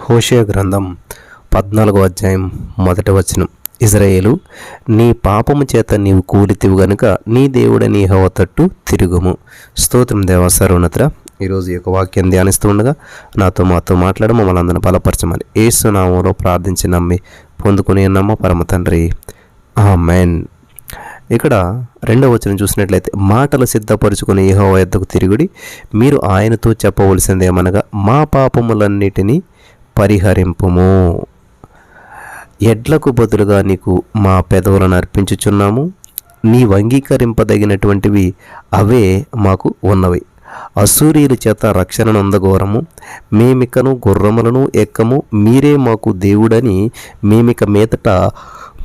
హోషయ గ్రంథం పద్నాలుగో అధ్యాయం మొదటి వచనం. ఇజ్రాయేలు నీ పాపము చేత నీవు కూలితివు గనుక నీ దేవుడని యెహోవా తట్టు తిరుగుము. స్తోత్రం దేవ సర్వనత్ర ఈరోజు ఈ యొక్క వాక్యం ధ్యానిస్తూ ఉండగా నాతో మాతో మాట్లాడ మమ్మల్ని అందరిని బలపరచమని. ఏసునామంలో ప్రార్థించి నమ్మి పొందుకుని నమ్మ పరమ తండ్రి. ఆమెన్. ఇక్కడ రెండవ వచనం చూసినట్లయితే మాటలు సిద్ధపరుచుకుని యెహోవా వద్దకు తిరుగుడి మీరు ఆయనతో చెప్పవలసిందేమనగా మా పాపములన్నిటినీ పరిహరింపుము. ఎడ్లకు బదులుగా నీకు మా పెదవులను అర్పించుచున్నాము. నీవు అంగీకరింపదగినటువంటివి అవే మాకు ఉన్నవి. అసూరియుల చేత రక్షణను అందగోరము. మేమికను గుర్రములను ఎక్కము. మీరే మాకు దేవుడని మేమిక మీదట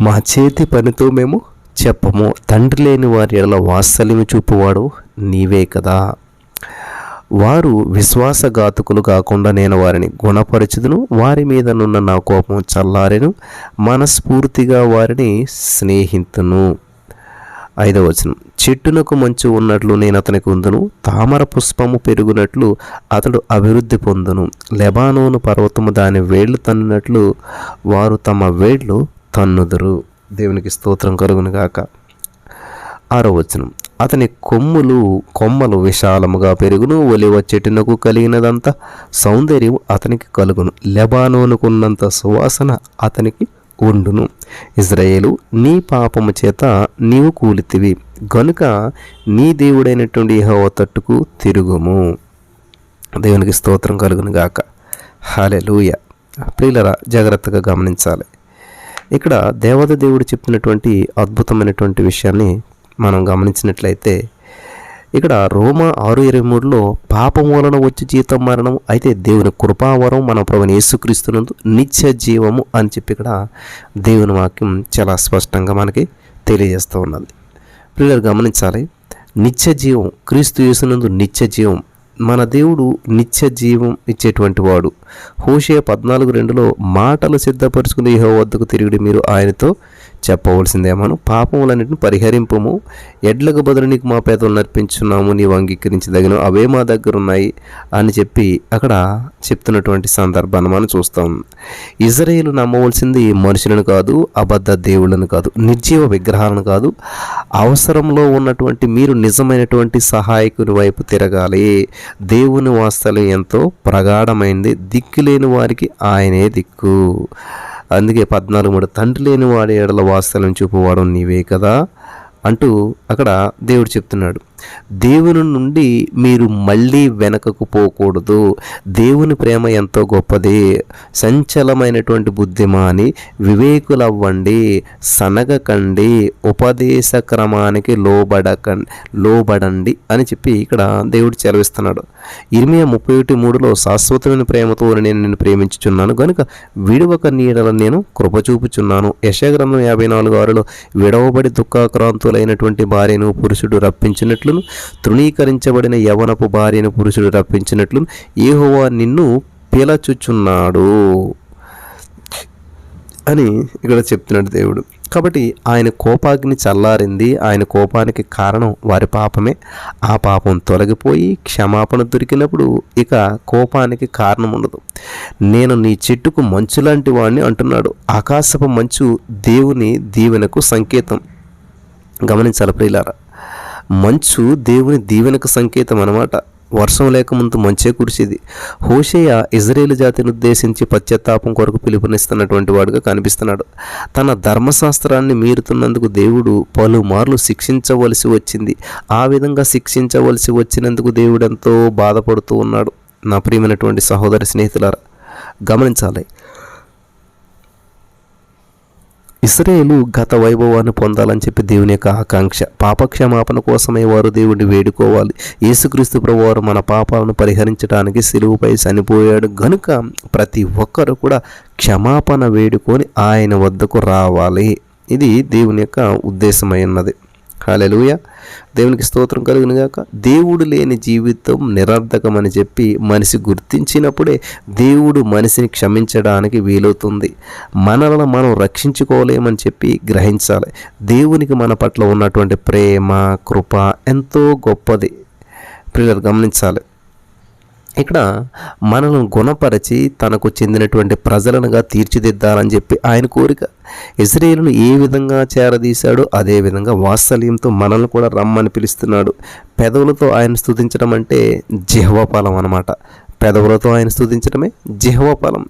మా చేతి పనితో మేము చెప్పము. తండ్రి లేని వారి ఎడల వాత్సల్యము చూపువాడు నీవే కదా. వారు విశ్వాసఘాతకులు కాకుండా నేను వారిని గుణపరచుదును. వారి మీద నున్న నా కోపం చల్లారెను. మనస్ఫూర్తిగా వారిని స్నేహితును. ఐదవ వచనం. చెట్టునకు మంచు ఉన్నట్లు నేను అతనికి ఉందును. తామర పుష్పము పెరుగునట్లు అతడు అభివృద్ధి పొందును. లెబానోను పర్వతము దాని వేళ్ళు తన్నునట్లు వారు తమ వేళ్ళు తన్నుదురు. దేవునికి స్తోత్రం కలుగును గాక ఆరో వచనం. అతని కొమ్ములు కొమ్మలు విశాలముగా పెరుగును ఒలివ చెట్టునకు కలిగినదంత సౌందర్యం అతనికి కలుగును. లెబానోనుకున్నంత సువాసన అతనికి ఉండును. ఇజ్రాయేలు నీ పాపము చేత నీవు కూలితివి. గనుక నీ దేవుడైనటువంటి యెహోవా తట్టుకు తిరుగుము. దేవునికి స్తోత్రం కలుగును గాక. హాలెలూయ ప్రియులరా జాగ్రత్తగా గమనించాలి. ఇక్కడ దేవత దేవుడు చెప్పినటువంటి అద్భుతమైనటువంటి విషయాన్ని మనం గమనించినట్లయితే ఇక్కడ రోమా ఆరు ఇరవై మూడులో పాపం వలన వచ్చి జీతం మరణం అయితే దేవుని కృపావరం మన ప్రభుని యేసుక్రీస్తునందు నిత్య జీవము అని చెప్పి ఇక్కడ దేవుని వాక్యం చాలా స్పష్టంగా మనకి తెలియజేస్తూ ఉన్నది. పిల్లలు గమనించాలి. నిత్య జీవం క్రీస్తు యేసునందు నిత్య జీవం. మన దేవుడు నిత్య జీవం ఇచ్చేటువంటి వాడు. హోషే పద్నాలుగు రెండులో మాటలు సిద్ధపరుచుకుని యహో వద్దకు తిరిగి మీరు ఆయనతో చెప్పవలసిందేమను? పాపములన్నింటిని పరిహరింపము. ఎడ్లకు బదులు నీకు మా పేదలు నర్పించున్నాము నీవు అంగీకరించదగిన అవే మా దగ్గర ఉన్నాయి అని చెప్పి అక్కడ చెప్తున్నటువంటి సందర్భాన్ని మనం చూస్తాం. ఇజ్రాయేల్ నమ్మవలసింది మనుషులను కాదు అబద్ధ దేవుళ్ళను కాదు నిర్జీవ విగ్రహాలను కాదు. అవసరంలో ఉన్నటువంటి మీరు నిజమైనటువంటి సహాయకుని వైపు తిరగాలి. దేవుని వాస్తవం ఎంతో ప్రగాఢమైంది. దిక్కు లేని వారికి ఆయనే దిక్కు. అందుకే పద్నాలుగు మూడు తండ్రి లేని వాడి ఏడల వాస్తవం చూపువాడు నీవే కదా? అంటూ అక్కడ దేవుడు చెప్తున్నాడు. దేవుని నుండి మీరు మళ్ళీ వెనకకు పోకూడదు. దేవుని ప్రేమ ఎంతో గొప్పది. సంచలమైనటువంటి బుద్ధిమాని వివేకులవ్వండి సనగకండి ఉపదేశ క్రమానికి లోబడక లోబడండి అని చెప్పి ఇక్కడ దేవుడు చెలవిస్తున్నాడు ఇరిమియా ముప్పై ఒకటి మూడులో శాశ్వతమైన ప్రేమతో నేను నేను ప్రేమించుచున్నాను. కనుక విడవక నీడలను నేను కృప చూపుచున్నాను. యశగ్రంథం యాభై నాలుగు ఆరులో విడవబడి దుఃఖాక్రాంతులైనటువంటి భార్యను పురుషుడు రప్పించినట్లును తృణీకరించబడిన యవనపు భార్యను పురుషుడు రప్పించినట్లు ఏహోవా నిన్ను పిలచుచున్నాడు అని ఇక్కడ చెప్తున్నాడు దేవుడు. కాబట్టి ఆయన కోపాగ్ని చల్లారింది ఆయన కోపానికి కారణం వారి పాపమే. ఆ పాపం తొలగిపోయి క్షమాపణ దొరికినప్పుడు ఇక కోపానికి కారణం ఉండదు. నేను నీ చెట్టుకు మంచు లాంటి వాడిని అంటున్నాడు. ఆకాశపు మంచు దేవుని దీవెనకు సంకేతం. గమనించాలి ప్రియులారా. మంచు దేవుని దీవెనకు సంకేతం అనమాట వర్షం లేకముందు మంచే కురిసేది. హోషేయ ఇజ్రాయేల్ జాతిని ఉద్దేశించి పశ్చాత్తాపం కొరకు పిలుపునిస్తున్నటువంటి వాడుగా కనిపిస్తున్నాడు. తన ధర్మశాస్త్రాన్ని మీరుతున్నందుకు దేవుడు పలుమార్లు శిక్షించవలసి వచ్చింది. ఆ విధంగా శిక్షించవలసి వచ్చినందుకు దేవుడు ఎంతో బాధపడుతూ ఉన్నాడు. నా ప్రియమైనటువంటి సహోదరి స్నేహితులారా గమనించాలి. ఇస్రాయేలు గత వైభవాన్ని పొందాలని చెప్పి దేవుని యొక్క ఆకాంక్ష. పాపక్షమాపణ కోసమే వారు దేవుడిని వేడుకోవాలి. యేసుక్రీస్తు ప్రభువారు మన పాపాలను పరిహరించడానికి సిలువుపై చనిపోయాడు. గనుక ప్రతి ఒక్కరు కూడా క్షమాపణ వేడుకొని ఆయన వద్దకు రావాలి. ఇది దేవుని యొక్క ఉద్దేశమై ఉన్నది. హాలెలుయ దేవునికి స్తోత్రం కలిగిన గాక. దేవుడు లేని జీవితం నిరర్ధకమని చెప్పి మనిషి గుర్తించినప్పుడే దేవుడు మనిషిని క్షమించడానికి వీలవుతుంది. మనలను మనం రక్షించుకోలేమని చెప్పి గ్రహించాలి. దేవునికి మన పట్ల ఉన్నటువంటి ప్రేమ కృప ఎంతో గొప్పది. పిల్లలు గమనించాలి. ఇక్కడ మనల్ని గుణపరచి తనకు చెందినటువంటి ప్రజలనుగా తీర్చిదిద్దాలని చెప్పి ఆయన కోరిక. ఇజ్రాయేల్ను ఏ విధంగా చేరదీశాడో అదే విధంగా వాత్సల్యంతో మనల్ని కూడా రమ్మని పిలుస్తున్నాడు. పెదవులతో ఆయన స్థుతించడం అంటే జిహ్వఫలం అనమాట పెదవులతో ఆయన స్థుతించడమే జిహ్వఫలం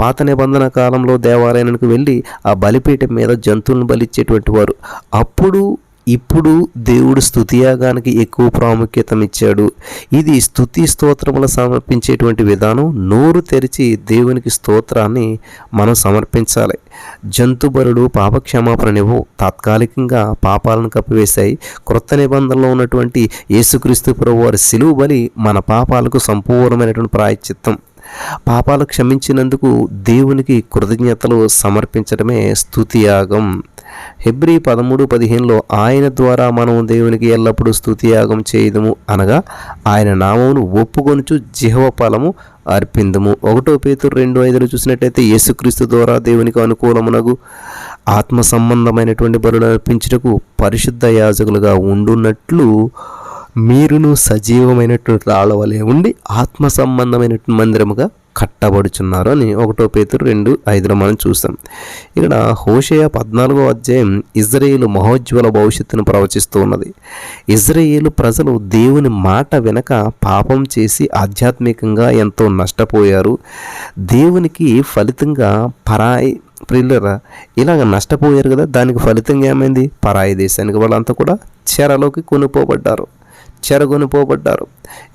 పాత నిబంధన కాలంలో దేవాలయానికి వెళ్ళి ఆ బలిపీఠం మీద జంతువులను బలిచ్చేటువంటి వారు. అప్పుడు ఇప్పుడు దేవుడు స్థుతియాగానికి ఎక్కువ ప్రాముఖ్యతనిచ్చాడు. ఇది స్థుతి స్తోత్రములు సమర్పించేటువంటి విధానం. నోరు తెరిచి దేవునికి స్తోత్రాన్ని మనం సమర్పించాలి. జంతు బలుడు పాపక్షమాపణనివ్వు తాత్కాలికంగా పాపాలను కప్పివేశాయి. క్రొత్త నిబంధనలో ఉన్నటువంటి యేసుక్రీస్తు ప్రభు వారి సిలువు బలి మన పాపాలకు సంపూర్ణమైనటువంటి ప్రాయశ్చిత్తం. పాపాలు క్షమించినందుకు దేవునికి కృతజ్ఞతలు సమర్పించడమే స్థుతియాగం హెబ్రి పదమూడు పదిహేనులో ఆయన ద్వారా మనం దేవునికి ఎల్లప్పుడూ స్థుతియాగం చేయదము అనగా ఆయన నామమును ఒప్పుకొనుచు జిహవ ఫలము అర్పిందము. ఒకటో పేతురు రెండు ఐదులో చూసినట్టయితే యేసుక్రీస్తు ద్వారా దేవునికి అనుకూలమునగు ఆత్మ సంబంధమైనటువంటి బరులు అర్పించుటకు పరిశుద్ధ యాజకులుగా ఉండున్నట్లు మీరును సజీవమైనటువంటి రాళ్ళ వలె ఉండి ఆత్మ సంబంధమైనటువంటి మందిరముగా కట్టబడుచున్నారు అని ఒకటో పేతురు రెండు ఐదులో మనం చూస్తాం. ఇక్కడ హోషయ పద్నాలుగో అధ్యాయం ఇజ్రాయేలు మహోజ్వల భవిష్యత్తును ప్రవచిస్తూ ఉన్నది. ఇజ్రాయేలు ప్రజలు దేవుని మాట వెనక పాపం చేసి ఆధ్యాత్మికంగా ఎంతో నష్టపోయారు. దేవునికి ఫలితంగా పరాయి ప్రిల్లరా ఇలాగ నష్టపోయారు కదా దానికి ఫలితంగా ఏమైంది? పరాయి దేశానికి వాళ్ళంతా కూడా చెరలోకి కొనుక్కోబడ్డారు చెరగొనిపోబడ్డారు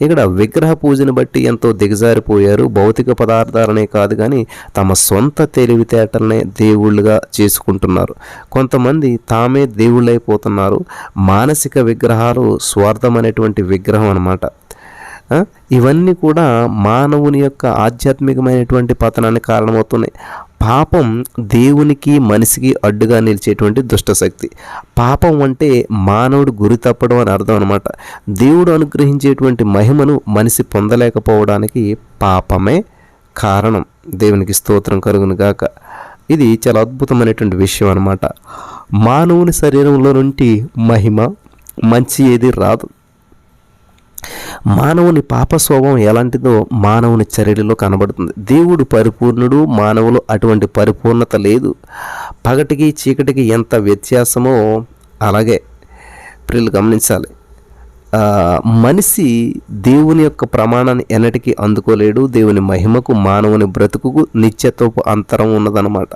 ఇక్కడ విగ్రహ పూజను బట్టి ఎంతో దిగజారిపోయారు. భౌతిక పదార్థాలనే కాదు కానీ తమ సొంత తెలివితేటలనే దేవుళ్ళుగా చేసుకుంటున్నారు. కొంతమంది తామే దేవుళ్ళైపోతున్నారు. మానసిక విగ్రహాలు స్వార్థం అనేటువంటి విగ్రహం అనమాట ఇవన్నీ కూడా మానవుని యొక్క ఆధ్యాత్మికమైనటువంటి పతనానికి కారణమవుతున్నాయి. పాపం దేవునికి మనిషికి అడ్డుగా నిలిచేటువంటి దుష్టశక్తి పాపం అంటే మానవుడు గురి తప్పడం అని అర్థం అనమాట దేవుడు అనుగ్రహించేటువంటి మహిమను మనిషి పొందలేకపోవడానికి పాపమే కారణం. దేవునికి స్తోత్రం కలుగును గాక. ఇది చాలా అద్భుతమైనటువంటి విషయం అనమాట మానవుని శరీరంలో నుండి మహిమ మంచి ఏది రాదు. మానవుని పాపస్వభావం ఎలాంటిదో మానవుని చర్యలో కనబడుతుంది. దేవుడు పరిపూర్ణుడు మానవులు అటువంటి పరిపూర్ణత లేదు. పగటికి చీకటికి ఎంత వ్యత్యాసమో అలాగే ప్రియులు గమనించాలి. మనిషి దేవుని యొక్క ప్రమాణాన్ని ఎన్నటికీ అందుకోలేడు. దేవుని మహిమకు మానవుని బ్రతుకుకు నిత్యత్వపు అంతరం ఉన్నదన్నమాట.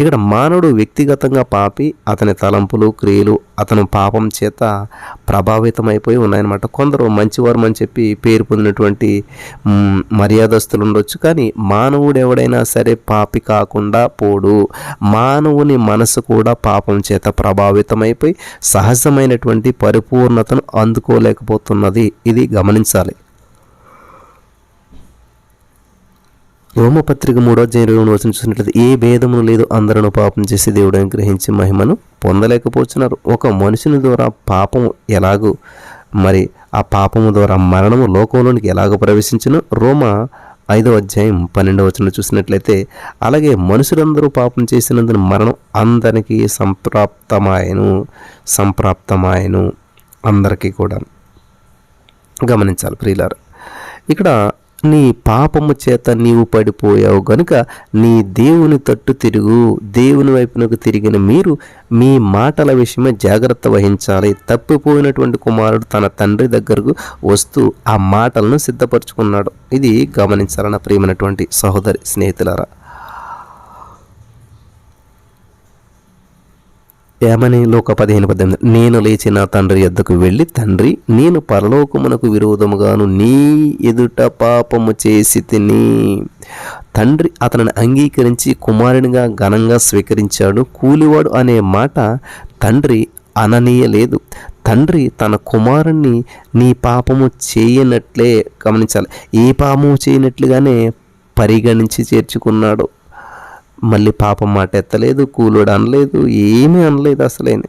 ఇక్కడ మానవుడు వ్యక్తిగతంగా పాపి అతని తలంపులు క్రియలు అతను పాపం చేత ప్రభావితమైపోయి ఉన్నాయన్నమాట. కొందరు మంచివారు అని చెప్పి పేరు పొందినటువంటి మర్యాదస్తులు ఉండొచ్చు. కానీ మానవుడు ఎవడైనా సరే పాపి కాకుండా పోడు. మానవుని మనసు కూడా పాపం చేత ప్రభావితమైపోయి సహజమైనటువంటి పరిపూర్ణతను అందుకోలేకపోతున్నది. ఇది గమనించాలి. రోమపత్రిక మూడో అధ్యాయం వచ్చిన చూసినట్లయితే ఏ భేదమును లేదు అందరూ పాపం చేసి దేవుడు అనుగ్రహించి మహిమను పొందలేకపోతున్నారు ఒక మనుషుని ద్వారా పాపము ఎలాగూ? మరి ఆ పాపము ద్వారా మరణము లోకంలోనికి ఎలాగో ప్రవేశించను? రోమ ఐదో అధ్యాయం పన్నెండవ వచనం చూసినట్లయితే అలాగే మనుషులందరూ పాపం చేసినందున మరణం అందరికీ సంప్రాప్తమాయను సంప్రాప్తమాయను అందరికీ కూడా. గమనించాలి ప్రియులారు. ఇక్కడ నీ పాపము చేత నీవు పడిపోయావు గనుక నీ దేవుని తట్టు తిరుగు. దేవుని వైపునకు తిరిగిన మీరు మీ మాటల విషయమే జాగ్రత్త వహించాలి. తప్పిపోయినటువంటి కుమారుడు తన తండ్రి దగ్గరకు వస్తూ ఆ మాటలను సిద్ధపరచుకున్నాడు. ఇది గమనించాలన్న ప్రియమైనటువంటి సహోదరి స్నేహితులారా? ఏమని లోక పదిహేను పద్దెనిమిది? నేను లేచి నా తండ్రి యొద్దకు వెళ్ళి తండ్రి నేను పరలోకమునకు విరోధముగాను నీ ఎదుట పాపము చేసి తిని తండ్రి అతనిని అంగీకరించి కుమారునిగా ఘనంగా స్వీకరించాడు. కూలివాడు అనే మాట తండ్రి అననీయలేదు. తండ్రి తన కుమారుణ్ణి నీ పాపము చేయనట్లే గమనించాలి. ఏ పాపము చేయనట్లుగానే పరిగణించి చేర్చుకున్నాడు. మళ్ళీ పాపం మాట ఎత్తలేదు కూలోడు అనలేదు ఏమీ అనలేదు అసలేని.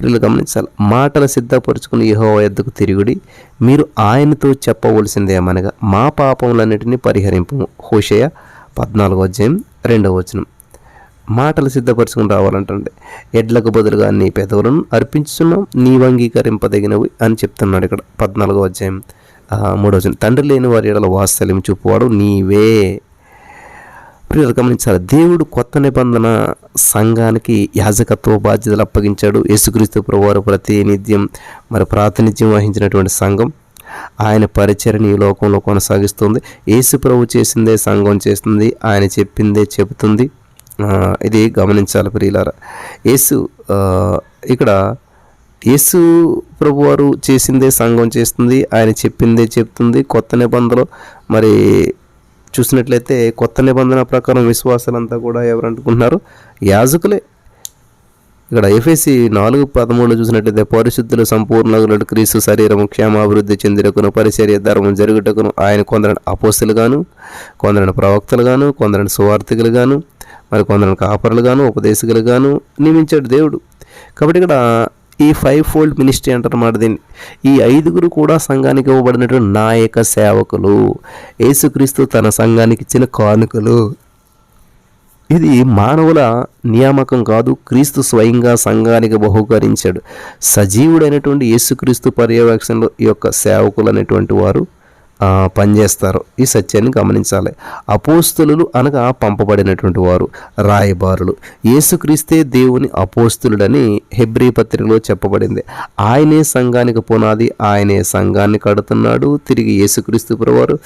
పిల్లలు గమనించాలి. మాటలు సిద్ధపరుచుకుని యహో ఎద్దుకు తిరుగుడి మీరు ఆయనతో చెప్పవలసిందేమనగా మా పాపములన్నిటిని పరిహరింపు హోషయ పద్నాలుగో అధ్యాయం రెండవ వచనం. మాటలు సిద్ధపరచుకుని రావాలంటే ఎడ్లకు బదులుగా నీ పెదవులను అర్పించున్నాం నీవు అంగీకరింపదగినవి అని చెప్తున్నాడు ఇక్కడ పద్నాలుగో అధ్యాయం. మూడో వచనం. తండ్రి లేని వారి ఎడల వాత్సల్యం చూపువాడు నీవే ప్రియులు గమనించాలి. దేవుడు కొత్త నిబంధన సంఘానికి యాజకత్వ బాధ్యతలు అప్పగించాడు. యేసుక్రీస్తు ప్రభువారు ప్రతినిధ్యం మరి ప్రాతినిధ్యం వహించినటువంటి సంఘం ఆయన పరిచయని ఈ లోకంలో కొనసాగిస్తుంది. యేసు ప్రభు చేసిందే సంఘం చేస్తుంది ఆయన చెప్పిందే చెబుతుంది. ఇది గమనించాలి ప్రియులారా. యేసు ఇక్కడ యేసు ప్రభువారు చేసిందే సంఘం చేస్తుంది ఆయన చెప్పిందే చెప్తుంది కొత్త నిబంధనలు మరి చూసినట్లయితే కొత్త నిబంధన ప్రకారం విశ్వాసాలంతా కూడా ఎవరు అంటుకుంటున్నారు? యాజకులే. ఇక్కడ ఎఫ్ఎసి నాలుగు పదమూడులో చూసినట్లయితే పరిశుద్ధులు సంపూర్ణ క్రీస్తు శరీరము క్షేమాభివృద్ధి చెందినకును పరిచర్య ధర్మం జరుగుటకును ఆయన కొందరిని అపోస్తులుగాను కొందరిని ప్రవక్తలుగాను కొందరిని సువార్థికులుగాను మరి కొందరిని కాపరులుగాను ఉపదేశకులుగాను నియమించాడు దేవుడు. కాబట్టి ఇక్కడ ఈ ఫైవ్ ఫోల్డ్ మినిస్ట్రీ అంటారన్నమాట దీన్ని. ఈ ఐదుగురు కూడా సంఘానికి ఇవ్వబడినటువంటి నాయక సేవకులు. యేసుక్రీస్తు తన సంఘానికి ఇచ్చిన కానుకలు. ఇది మానవుల నియామకం కాదు క్రీస్తు స్వయంగా సంఘానికి బహుకరించాడు. సజీవుడైనటువంటి యేసుక్రీస్తు పర్యవేక్షణలో ఈ యొక్క సేవకులు అనేటువంటి వారు పనిచేస్తారు. ఈ సత్యాన్ని గమనించాలి. అపోస్తులు అనగా పంపబడినటువంటి వారు రాయబారులు. యేసుక్రీస్తే దేవుని అపోస్తులుడని హెబ్రీ పత్రికలో చెప్పబడింది. ఆయనే సంఘానికి పునాది ఆయనే సంఘాన్ని కడుతున్నాడు తిరిగి యేసుక్రీస్తు వారు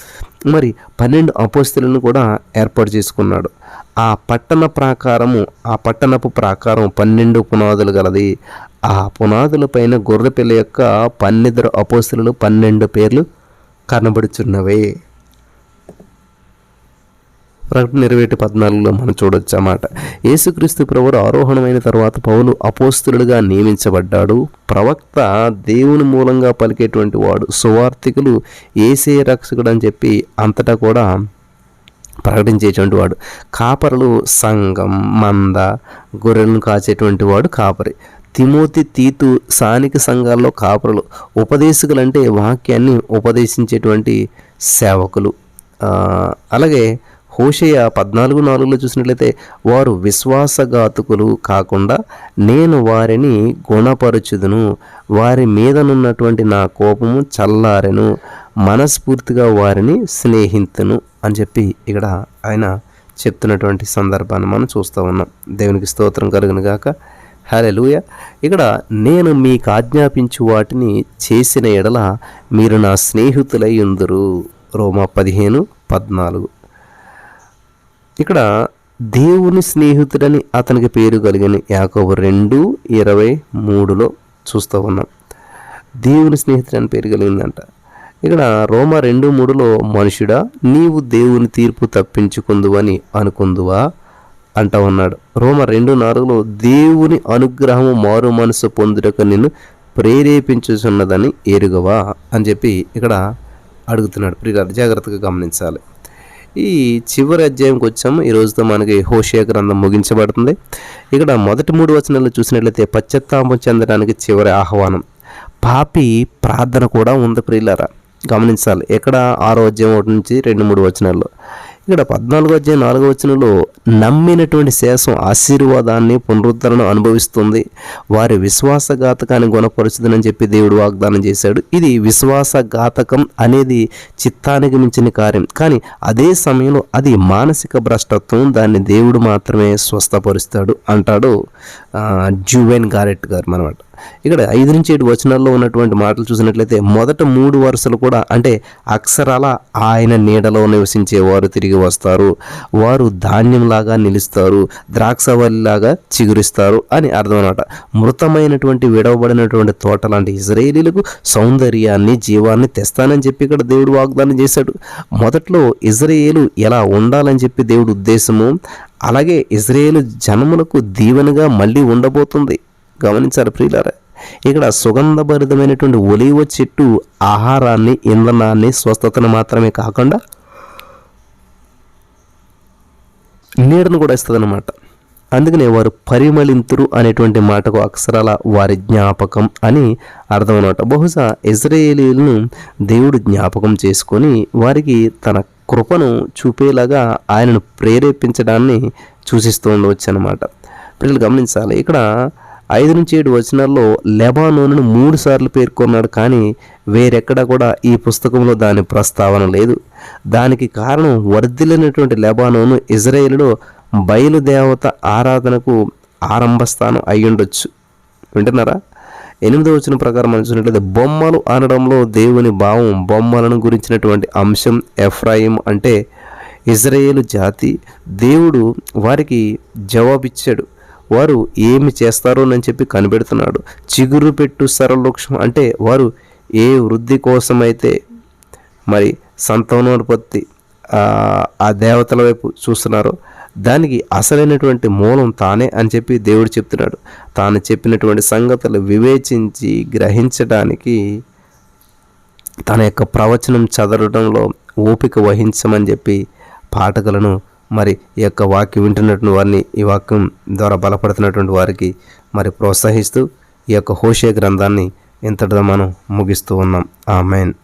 మరి పన్నెండు అపోస్తులను కూడా ఏర్పాటు చేసుకున్నాడు. ఆ పట్టణ ప్రాకారము ఆ పట్టణపు ప్రాకారం పన్నెండు పునాదులు గలది. ఆ పునాదుల పైన గొర్రెపిల్ల యొక్క పన్నెదురు అపోస్తులు పన్నెండు పేర్లు కనబడుచున్నవే. ప్రకటన ఇరవై ఒకటి పద్నాలుగులో మనం చూడొచ్చు అన్నమాట. యేసుక్రీస్తు ప్రభుడు ఆరోహణమైన తర్వాత పౌలు అపోస్తులుగా నియమించబడ్డాడు. ప్రవక్త దేవుని మూలంగా పలికేటువంటి వాడు సువార్థికులు ఏసే రక్షకుడు అని చెప్పి అంతటా కూడా ప్రకటించేటువంటి వాడు. కాపరులు సంఘం మంద గొర్రెలను కాచేటువంటి వాడు కాపరి. తిమోతి తీతు స్థానిక సంఘాల్లో కాపరులు. ఉపదేశకులు అంటే వాక్యాన్ని ఉపదేశించేటువంటి సేవకులు. అలాగే హోషయ పద్నాలుగు నాలుగులో చూసినట్లయితే వారు విశ్వాసఘాతుకులు కాకుండా నేను వారిని గుణపరచుదును. వారి మీదనున్నటువంటి నా కోపము చల్లారెను. మనస్ఫూర్తిగా వారిని స్నేహితును. అని చెప్పి ఇక్కడ ఆయన చెప్తున్నటువంటి సందర్భాన్ని మనం చూస్తూ ఉన్నాం. దేవునికి స్తోత్రం కలుగును గాక. హలెలూయ ఇక్కడ నేను మీకు ఆజ్ఞాపించు వాటిని చేసిన ఎడల మీరు నా స్నేహితులై ఉందరు. రోమా పదిహేను పద్నాలుగు. ఇక్కడ దేవుని స్నేహితుడని అతనికి పేరు కలిగిన యాకోబు రెండు ఇరవై మూడులో చూస్తూ ఉన్నాం. దేవుని స్నేహితుడని పేరు కలిగిందంట. ఇక్కడ రోమా రెండు మూడులో మనుషుడా నీవు దేవుని తీర్పు తప్పించుకుందువని అనుకుందువా? అంటా ఉన్నాడు. రోమ రెండు నాలుగులో దేవుని అనుగ్రహము మారు మనసు పొందుటకు నిన్ను ప్రేరేపించుచున్నదని ఎరుగవా అని చెప్పి ఇక్కడ అడుగుతున్నాడు. ప్రియ జాగ్రత్తగా గమనించాలి. ఈ చివరి అధ్యాయంకి వచ్చాము. ఈ రోజుతో మనకి హోషియా గ్రంథం ముగించబడుతుంది. ఇక్కడ మొదటి మూడు వచనాలు చూసినట్లయితే పశ్చాత్తాపం చెందడానికి చివరి ఆహ్వానం. పాపి ప్రార్థన కూడా ఉంది ప్రియులారా. గమనించాలి. ఎక్కడ ఆరో అధ్యాయం ఒకటి నుంచి రెండు మూడు వచనాల్లో. ఇక్కడ పద్నాలుగో అధ్యాయం నాలుగో వచనంలో నమ్మినటువంటి శేషం ఆశీర్వాదాన్ని పునరుద్ధరణ అనుభవిస్తుంది. వారి విశ్వాసఘాతకాన్ని గుణపరుచుదని చెప్పి దేవుడు వాగ్దానం చేశాడు. ఇది విశ్వాసఘాతకం అనేది చిత్తానికి మించిన కార్యం. కానీ అదే సమయంలో అది మానసిక భ్రష్టత్వం దాన్ని దేవుడు మాత్రమే స్వస్థపరుస్తాడు అంటాడు జూవెన్ గారెట్ గారు అనమాట ఇక్కడ ఐదు నుంచి ఏడు వచనాల్లో ఉన్నటువంటి మాటలు చూసినట్లయితే మొదట మూడు వరుసలు కూడా అంటే అక్షరాల ఆయన నీడలో నివసించే వారు తిరిగి వస్తారు. వారు ధాన్యంలాగా నిలుస్తారు. ద్రాక్షవల్లిలాగా చిగురిస్తారు అని అర్థం అనమాట మృతమైనటువంటి విడవబడినటువంటి తోట లాంటి ఇజ్రాయేలీలకు సౌందర్యాన్ని జీవాన్ని తెస్తానని చెప్పి ఇక్కడ దేవుడు వాగ్దానం చేశాడు. మొదట్లో ఇజ్రాయేలు ఎలా ఉండాలని చెప్పి దేవుడు ఉద్దేశము అలాగే ఇజ్రాయేలు జనములకు దీవెనగా మళ్ళీ ఉండబోతుంది. గమనించారు ప్రియులారా? ఇక్కడ సుగంధభరితమైనటువంటి ఒలివ చెట్టు ఆహారాన్ని ఇంధనాన్ని స్వస్థతను మాత్రమే కాకుండా నీడను కూడా ఇస్తుంది అనమాట అందుకనే వారు పరిమళింతురు అనేటువంటి మాటకు అక్షరాల వారి జ్ఞాపకం అని అర్థం అనమాట బహుశా ఇజ్రాయేలీలను దేవుడు జ్ఞాపకం చేసుకొని వారికి తన కృపను చూపేలాగా ఆయనను ప్రేరేపించడాన్ని సూచిస్తూ ఉండవచ్చు అనమాట పిల్లలు గమనించాలి ఇక్కడ ఐదు నుంచి ఏడు వచనాల్లో లెబానోను మూడు సార్లు పేర్కొన్నాడు కానీ వేరెక్కడా కూడా ఈ పుస్తకంలో దాని ప్రస్తావన లేదు. దానికి కారణం వర్ధిల్లినటువంటి లెబానోను ఇజ్రాయేల్లో బయలుదేవత ఆరాధనకు ఆరంభ స్థానం అయ్యుండొచ్చు. వింటున్నారా? ఎనిమిదో వచ్చిన ప్రకారం మనం చూసినట్లయితే బొమ్మలు అనడంలో దేవుని భావం బొమ్మలను గురించినటువంటి అంశం ఎఫ్రాయిం అంటే ఇజ్రాయేలు జాతి. దేవుడు వారికి జవాబిచ్చాడు. వారు ఏమి చేస్తారో అని చెప్పి కనిపెడుతున్నాడు. చిగురు పెట్టు సరవృక్షం అంటే వారు ఏ వృద్ధి కోసమైతే మరి సంతానోత్పత్తి ఆ ఆ దేవతల వైపు చూస్తున్నారో దానికి అసలైనటువంటి మూలం తానే అని చెప్పి దేవుడు చెప్తున్నాడు. తాను చెప్పినటువంటి సంగతులు వివేచించి గ్రహించడానికి తన యొక్క ప్రవచనం చదవడంలో ఓపిక వహించమని చెప్పి పాఠకులను మరి ఈ యొక్క వాక్యం వింటున్నటువంటి వారిని ఈ వాక్యం ద్వారా బలపడుతున్నటువంటి వారికి మరి ప్రోత్సహిస్తూ ఈ యొక్క హోషే గ్రంథాన్ని ఇంతటితో మనం ముగిస్తూ ఉన్నాం. ఆమెన్.